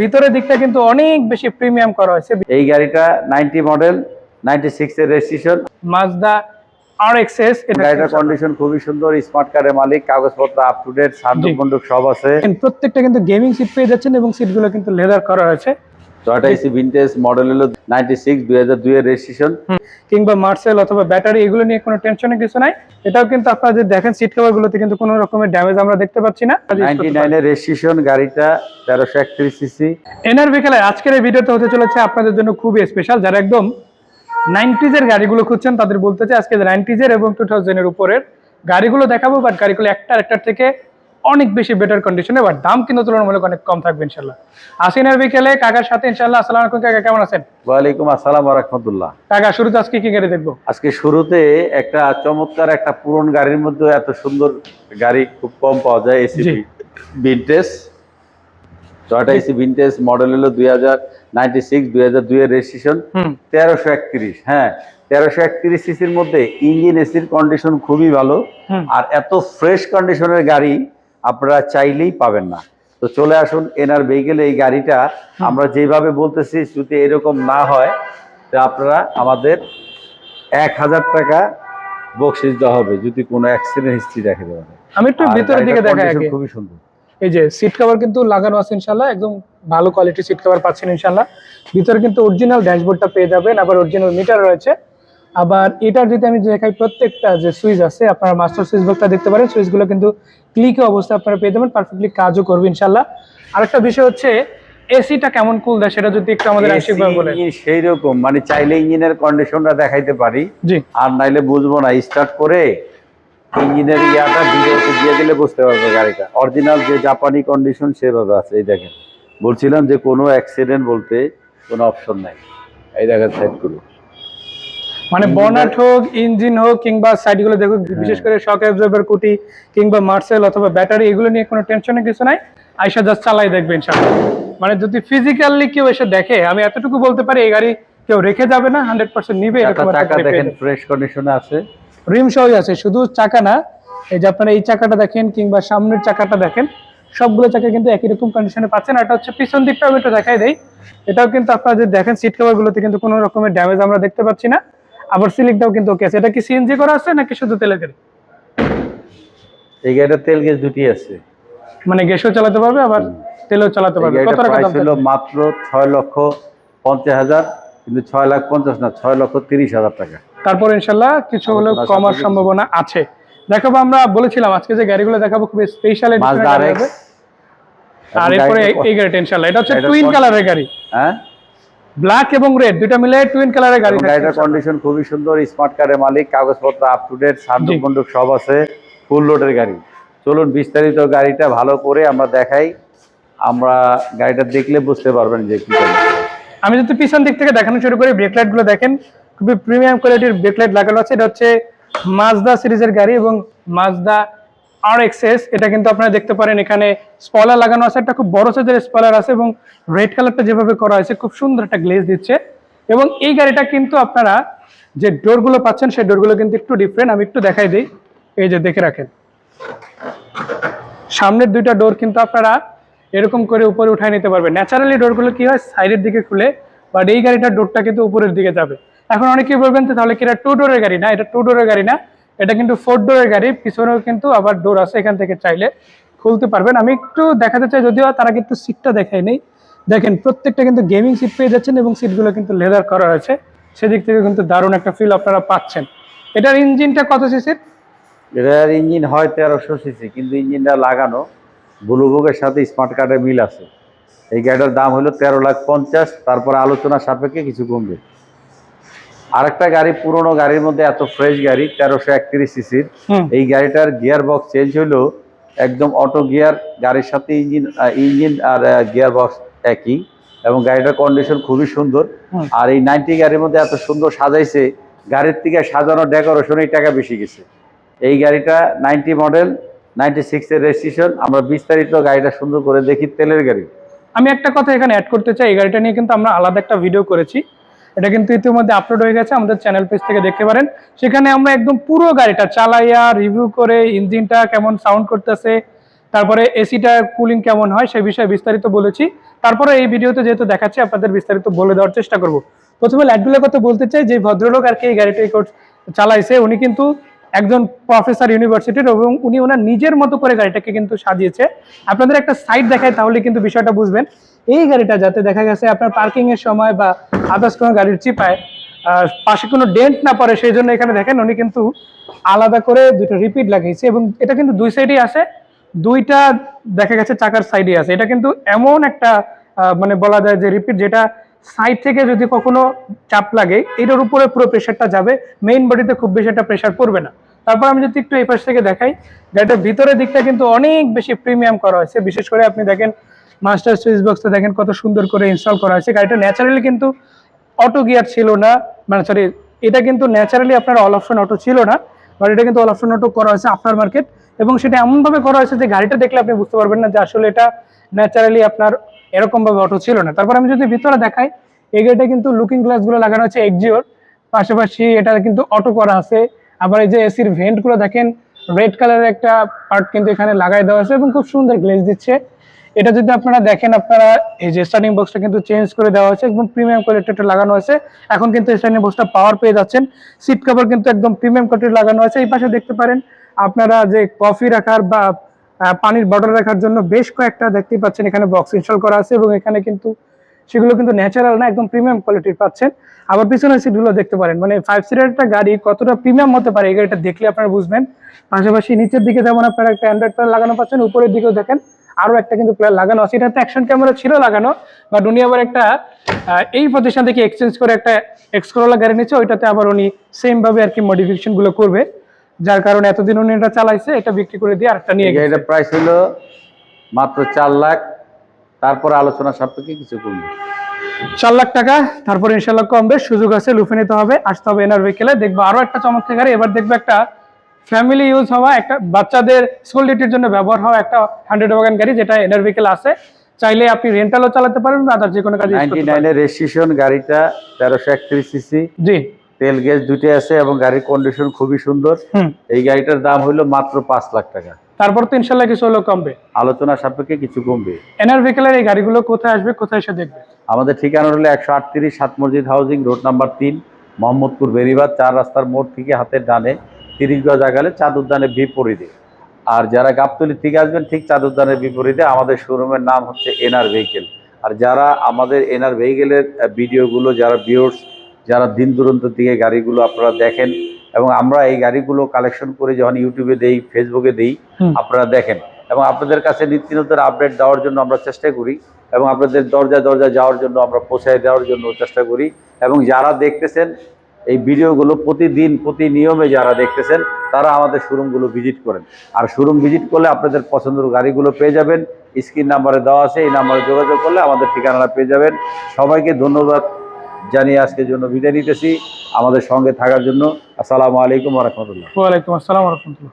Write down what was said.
ভিতরের দিকটা কিন্তু অনেক বেশি প্রিমিয়াম করা হয়েছে। এই গাড়িটা নাইনটি মডেল নাইনটি সিক্স এর রেজিস্ট্রেশন মাজদা আর এক্সএস এটা গাড়িটার কন্ডিশন খুবই সুন্দর স্মার্ট কার্ডের মালিক কাগজপত্র আপ টু ডেট। বন্দুক সব আছে। প্রত্যেকটা কিন্তু গেমিং সিট পেয়ে যাচ্ছেন এবং সিটগুলো কিন্তু লেদার করা হয়েছে। টয়টা এসি ভিনটেজ মডেল হলো এর রেজিস্ট্রেশন কিংবা মার্সেল অথবা ব্যাটারি এগুলো নিয়ে কোনো টেনশনের কিছু নাই। এটাও কিন্তু আপনারা যদি দেখেন সিট কভার গুলোতে কিন্তু কোনো রকমের ড্যামেজ আমরা দেখতে পাচ্ছি না। রেজিস্ট্রেশন গাড়িটা তেরোশো একত্রিশ সিসি এনার বিকেলে আজকের এই ভিডিওতে হতে চলেছে আপনাদের জন্য খুবই স্পেশাল যারা একদম নাইনটিজের গাড়িগুলো খুঁজছেন তাদের বলতে চাই আজকে নাইনটিজের এবং টু থাউজেন্ডের উপরের গাড়িগুলো দেখাবো বাট গাড়িগুলো একটার একটার থেকে অনেক বেশি বেটার কন্ডিশনে বাট দাম কিন্তু তুলনামূলক অনেক কম থাকবে ইনশাল্লাহ আসিনের বিকেলে কাকার সাথে ইনশাল্লাহ আসসালাম আলাইকুম কাকা কেমন আছেন? ওয়ালাইকুম আসসালাম রহমতুল্লাহ। কাকা শুরুতে আজকে কি গাড়ি দেখব? আজকে শুরুতে একটা চমৎকার একটা পুরন গাড়ির মধ্যে এত সুন্দর গাড়ি খুব কম পাওয়া যায় ACP vintage Toyota AC vintage model হলো দুই হাজার নাইনটি সিক্স দুই হাজার দুই এর রেজিস্ট্রেশন তেরোশো একত্রিশ হ্যাঁ তেরোশো একত্রিশ সিসির মধ্যে ইঞ্জিন এসির কন্ডিশন খুবই ভালো। আর এত ফ্রেশ কন্ডিশনের গাড়ি আপনারা চাইলেই পাবেন না। তো চলে আসুন এনার ভেহিকেল এই গাড়িটা আমরা যেভাবে বলতেছি যদি এরকম না হয় তো আপনারা আমাদের এক হাজার টাকা বকশিস দেওয়া হবে যদি কোনো অ্যাক্সিডেন্ট হিস্ট্রি দেখে দেওয়া হয়। আমি একটু ভিতরের দিকে দেখা খুবই সুন্দর। এই যে সিট কভার কিন্তু লাগানো আছে ইনশাল্লাহ একদম ভালো কোয়ালিটির সিট কভার পাচ্ছেন ইনশাল্লাহ ভিতরে কিন্তু অরিজিনাল ড্যাশবোর্ডটা পেয়ে যাবেন আবার অরিজিনাল মিটার রয়েছে। আবার এটার যদি আমি দেখাই প্রত্যেকটা যে সুইচ আছে আপনারা মাস্টার সুইচ বক্সটা দেখতে পারেন। সুইচগুলো কিন্তু ক্লিকে অবস্থা আপনারা পেয়ে যাবেন পারফেক্টলি কাজও করবে ইনশাল্লাহ আরেকটা বিষয় হচ্ছে এসিটা কেমন কুল দেয় সেটা যদি একটু আমাদের আংশিকভাবে বলে সেই রকম মানে চাইলে ইঞ্জিনের কন্ডিশনটা দেখাইতে পারি। জি। আর নাইলে বুঝব না স্টার্ট করে ইঞ্জিনের ইয়াটা ভিডিওতে দিয়ে দিলে বুঝতে পারবে গাড়িটা। অরিজিনাল যে জাপানি কন্ডিশন সেভাবে আছে এই দেখেন। বলছিলাম যে কোনো অ্যাক্সিডেন্ট বলতে কোনো অপশন নাই। এই দেখেন সাইড করুন। মানে বনাট হোক ইঞ্জিন হোক কিংবা সাইডগুলো দেখুক বিশেষ করে শক অ্যাবজর্বার কুটি কিংবা মার্সেল অথবা ব্যাটারি এগুলো নিয়ে কোনো টেনশনের কিছু নাই। আইসা জাস্ট চালাই দেখবেন ইনশাআল্লাহ। মানে যদি ফিজিক্যালি কেউ এসে দেখে আমি এতটুকু বলতে পারি এই গাড়ি কেউ রেখে যাবে না হান্ড্রেড পার্সেন্ট নিবে চাকা দেখেন ফ্রেশ কন্ডিশনে আছে। রিম সহই আছে শুধু চাকা না এই যে আপনারা এই চাকাটা দেখেন কিংবা সামনের চাকাটা দেখেন সবগুলো চাকা কিন্তু একই রকম কন্ডিশনে পাচ্ছেন। এটা হচ্ছে পিছন দিকটাও একটু দেখাই দেই। এটাও কিন্তু আপনারা যদি দেখেন সিট কভার গুলোতে কিন্তু কোনো রকমের ড্যামেজ আমরা দেখতে পাচ্ছি না। আবার সিলিংটাও কিন্তু ওকে আছে। এটা কি সিএনজি করা আছে নাকি শুধু তেলের গাড়ি? এই গাড়িটার তেল গ্যাস দুটি আছে। মানে গ্যাসও চালাতে পারবে আবার তেলও চালাতে পারবে। কত টাকা দাম হলো থাকবে? মাত্র ছয় লক্ষ পঞ্চাশ হাজার কিন্তু ছয় লাখ পঞ্চাশ না ছয় লক্ষ তিরিশ হাজার টাকা। তারপর ইনশাল্লাহ কিছু আলোচনা কমার সম্ভাবনা আছে। দেখাবো আমরা বলেছিলাম আজকে যে গাড়িগুলো দেখাবো খুব স্পেশাল মাজদা আর এরপরে এই- গাড়িটা ইনশাল্লাহ। এটা হচ্ছে টুইন কালারের গাড়ি। হ্যাঁ? ব্ল্যাক এবং রেড দুইটা মিলে টুইন কালারের গাড়ি গাড়িটার কন্ডিশন খুবই সুন্দর স্মার্ট কার্ডের মালিক কাগজপত্র আপ টু ডেট সান্ডুক জি। বন্দুক সব আছে ফুল লোডের গাড়ি। চলুন বিস্তারিত গাড়িটা ভালো করে আমরা দেখাই। আমরা গাড়িটা দেখলে বুঝতে পারবেন যে কি। আমি যদি পিছন দিক থেকে দেখানো শুরু করি ব্রেক লাইটগুলো দেখেন। খুবই প্রিমিয়াম কোয়ালিটির ব্রেক লাইট লাগানো আছে। এটা হচ্ছে মাজদা সিরিজের গাড়ি এবং মাজদা আর এক্সএস এটা কিন্তু আপনারা দেখতে পারেন এখানে স্পয়লার লাগানো আছে, একটা খুব বড় সাইজের স্পয়লার আছে এবং রেড কালারটা যেভাবে করা হয়েছে, খুব সুন্দর একটা গ্লেজ দিচ্ছে। এবং এই গাড়িটা কিন্তু আপনারা যে ডোরগুলো পাচ্ছেন, সেই ডোরগুলো কিন্তু একটু ডিফারেন্ট আমি একটু দেখাই দিই। এই যে দেখে রাখেন। সামনের দুইটা ডোর কিন্তু আপনারা এরকম করে উপরে উঠায় নিতে পারবেন। ন্যাচারালি ডোরগুলো কি হয় সাইডের দিকে খুলে বাট এই গাড়িটার ডোরটা কিন্তু উপরের দিকে যাবে। এখন অনেকেই বলবেন তাহলে কি এটা টু ডোরের গাড়ি না? এটা টু ডোরের গাড়ি না। এটা কিন্তু ফোর ডোরের গাড়ি, পিছনেও কিন্তু আবার ডোর আছে, এখান থেকে চাইলে খুলতে পারবেন। আমি একটু দেখাতে চাই, যদিও তারা কিন্তু সিটটা দেখাই নেই। দেখেন, প্রত্যেকটা কিন্তু গেমিং সিট পেয়ে যাচ্ছেন এবং সিটগুলো কিন্তু লেদার করা হয়েছে সেদিক থেকে কিন্তু দারুণ একটা ফিল আপনারা পাচ্ছেন। এটার ইঞ্জিনটা কত সিসির এটার ইঞ্জিন হয় তেরোশো সিসি কিন্তু ইঞ্জিনটা লাগানো, ব্লুবুকের সাথে স্মার্ট কার্ডের মিল আছে। এই গাড়িটার দাম হলো তেরো লাখ পঞ্চাশ, তারপর আলোচনা সাপেক্ষে কিছু কমবে। আরেকটা গাড়ি পুরনো গাড়ির মধ্যে এত ফ্রেশ গাড়ি তেরোশো একত্রিশ সিসির এই গাড়িটার গিয়ার বক্স চেঞ্জ হলো একদম অটো গিয়ার গাড়ির সাথে ইঞ্জিন ইঞ্জিন আর গিয়ার বক্স একই। এবং গাড়িটার কন্ডিশন খুবই সুন্দর। আর এই নাইনটি গাড়ির মধ্যে এত সুন্দর সাজাইছে গাড়ির থেকে সাজানো ডেকোরেশন এই টাকা বেশি গেছে। এই গাড়িটা নাইনটি মডেল নাইনটি সিক্সের রেজিস্ট্রেশন আমরা বিস্তারিত গাড়িটা সুন্দর করে দেখি তেলের গাড়ি। আমি একটা কথা এখানে অ্যাড করতে চাই এই গাড়িটা নিয়ে কিন্তু আমরা আলাদা একটা ভিডিও করেছি। এটা কিন্তু ইতিমধ্যে আপলোড হয়ে গেছে, আমাদের চ্যানেল পেজ থেকে দেখতে পারেন। সেখানে আমরা একদম পুরো গাড়িটা চালাইয়া রিভিউ করে ইঞ্জিনটা কেমন সাউন্ড করতেছে, তারপরে এসিটা কুলিং কেমন হয় সেই বিষয়ে বিস্তারিত বলেছি। তারপরে এই ভিডিওতে যেহেতু দেখাচ্ছি, আপনাদের বিস্তারিত বলে দেওয়ার চেষ্টা করব। প্রথমে লাইটগুলোর কথা বলতে চাই, যে ভদ্রলোক আর কি এই গাড়িটা চালাইছে, উনি কিন্তু একজন প্রফেসর ইউনিভার্সিটির এবং উনি ওনার নিজের মতো করে গাড়িটাকে কিন্তু সাজিয়েছে। আপনাদের একটা সাইড দেখায় তাহলে কিন্তু বিষয়টা বুঝবেন। এই গাড়িটা যাতে দেখা গেছে আপনার পার্কিং এর সময় বা আদার্স কোনো গাড়ির চিপায় পাশে কোনো ডেন্ট না পড়ে, সেই জন্য এখানে দেখেন উনি কিন্তু আলাদা করে দুটো রিপিট লাগিয়েছে এবং এটা কিন্তু দুই সাইডেই আছে, দুইটা দেখা গেছে চাকার সাইডে আছে। এটা কিন্তু এমন একটা মানে বলা যায় যে রিপিট যেটা সাইড থেকে যদি কখনো চাপ লাগে, এটার উপরে পুরো প্রেশারটা যাবে মেইন বডিতে খুব বেশি একটা প্রেশার পড়বে না। তারপর আমি যদি একটু এই পাশ থেকে দেখাই, গাড়িটার ভিতরের দিকটা কিন্তু অনেক বেশি প্রিমিয়াম করা হয়েছে। বিশেষ করে আপনি দেখেন মাস্টার সুইচ বক্সটা দেখেন কত সুন্দর করে ইনস্টল করা হয়েছে গাড়িটা ন্যাচারালি কিন্তু অটো গিয়ার ছিল না। মানে সরি এটা কিন্তু ন্যাচারালি আপনার অল অপশন অটো ছিল না। বাট এটা কিন্তু অল অপশন অটো করা হয়েছে আফটার মার্কেট এবং সেটা এমনভাবে করা হয়েছে যে গাড়িটা দেখলে আপনি বুঝতে পারবেন না যে আসলে এটা ন্যাচারালি আপনার এরকম ভাবে অটো ছিল না। তারপর আমি যদি ভিতরে দেখাই, এই গাড়িটা কিন্তু লুকিং গ্লাসগুলো লাগানো আছে এক্সিওর পাশাপাশি এটা কিন্তু অটো করা আছে। আবার এই যে এসির ভেন্টগুলো দেখেন রেড কালারের একটা পার্ট কিন্তু এখানে লাগাই দেওয়া আছে এবং খুব সুন্দর গ্লেজ দিচ্ছে। এটা যদি আপনারা দেখেন, আপনারা এই যে স্টার্টিং বক্সটা কিন্তু চেঞ্জ করে দেওয়া হয়েছে, একদম প্রিমিয়াম কোয়ালিটিটা লাগানো আছে এখন কিন্তু স্টার্টিং বক্সটা পাওয়ার পেয়ে যাচ্ছেন। সিট কভার কিন্তু একদম প্রিমিয়াম কোয়ালিটি লাগানো আছে এই পাশে দেখতে পারেন, আপনারা যে কফি রাখার বা পানির বটল রাখার জন্য বেশ কয়েকটা দেখতে পাচ্ছেন, এখানে বক্স ইনস্টল করা আছে এবং এখানে কিন্তু সেগুলো কিন্তু ন্যাচারাল না, একদম প্রিমিয়াম কোয়ালিটির পাচ্ছেন। আবার পিছনের সিটগুলো দেখতে পারেন মানে ফাইভ সিটার একটা গাড়ি কতটা প্রিমিয়াম হতে পারে, এই গাড়িটা দেখলে আপনারা বুঝবেন। পাশাপাশি নিচের দিকে যেমন আপনারা একটা অ্যান্ড্রয়েড লাগানো পাচ্ছেন, উপরের দিকেও দেখেন আরও একটা কিন্তু প্লেয়ার লাগানো আছে। এটাতে অ্যাকশন ক্যামেরা ছিল লাগানো বাট উনি আবার একটা এই প্রতিষ্ঠান থেকে এক্সচেঞ্জ করে একটা এক্সকোলা গাড়ি নিচ্ছে ওইটাতে আবার উনি সেম ভাবে আর কি মডিফিকেশনগুলো করবে যার কারণে এতদিন উনি এটা চালাইছে এটা বিক্রি করে দিয়ে আরেকটা নিয়ে গেছে গাড়িটার প্রাইস হলো মাত্র চার লাখ তারপর আলোচনা সাপেক্ষে কিছু কমবে চার লাখ টাকা তারপর ইনশাল্লাহ কমবে সুযোগ আছে লুফে নিতে হবে আসতে হবে এনার ভেহিকেলে দেখব আরও একটা চমৎকার গাড়ি এবার দেখব একটা ফ্যামিলি ইউজ হওয়া একটা বাচ্চাদের স্কুল ডিউটির জন্য ব্যবহার হওয়া একটা হান্ড্রেড ওয়াগান গাড়ি যেটা এনার ভেহিকেল আছে। চাইলে আপনি রেন্টালও চালাতে পারেন বা আদার যে কোনো কাজে use নাইনটি নাইনের রেজিস্ট্রেশন গাড়িটা তেরোশো একত্রিশ সিসি জি। তেল গ্যাস দুইটাই আছে এবং গাড়ির কন্ডিশন খুবই সুন্দর। এই গাড়িটার দাম হলো মাত্র পাঁচ লাখ টাকা। তারপর তো ইনশাল্লাহ কিছু হলেও কমবে। আলোচনা সাপেক্ষে কিছু কমবে। এনার ভেহিকেলের এই গাড়িগুলো কোথায় আসবে কোথায় এসে দেখবে? আমাদের ঠিকানা হলো একশো আটত্রিশ সাত মসজিদ হাউজিং রোড নাম্বার তিন মোহাম্মদপুর বেরিবাদ চার রাস্তার মোড় থেকে হাতের ডানে। তিরিশ গজ আগালে চাঁদ উদ্যানের বিপরীতে। আর যারা গাবতলি থেকে আসবেন ঠিক চাঁদ উদ্যানের বিপরীতে আমাদের শোরুমের নাম হচ্ছে এনআর ভেহিকেল আর যারা আমাদের এনআর ভেহিকেলের ভিডিওগুলো যারা ভিউর্স যারা দিন দুরন্ত থেকে গাড়িগুলো আপনারা দেখেন এবং আমরা এই গাড়িগুলো কালেকশন করে যখন ইউটিউবে দেই ফেসবুকে দেই আপনারা দেখেন। এবং আপনাদের কাছে নিত্য নতুন আপডেট দেওয়ার জন্য আমরা চেষ্টা করি এবং আপনাদের দরজা দরজা যাওয়ার জন্য আমরা পৌঁছায় দেওয়ার জন্য চেষ্টা করি এবং যারা দেখতেছেন এই ভিডিওগুলো প্রতিদিন প্রতি নিয়মে যারা দেখতেছেন, তারা আমাদের শোরুমগুলো ভিজিট করেন। আর শোরুম ভিজিট করলে আপনাদের পছন্দের গাড়িগুলো পেয়ে যাবেন। স্ক্রিন নাম্বারে দেওয়া আছে, এই নাম্বারে যোগাযোগ করলে আমাদের ঠিকানাটা পেয়ে যাবেন। সবাইকে ধন্যবাদ জানিয়ে আজকের জন্য বিদায় নিতেছি। আমাদের সঙ্গে থাকার জন্য আসসালামু আলাইকুম রহমতুল্লাহ। ওয়ালাইকুম আসসালাম রহমতুল্লাহ।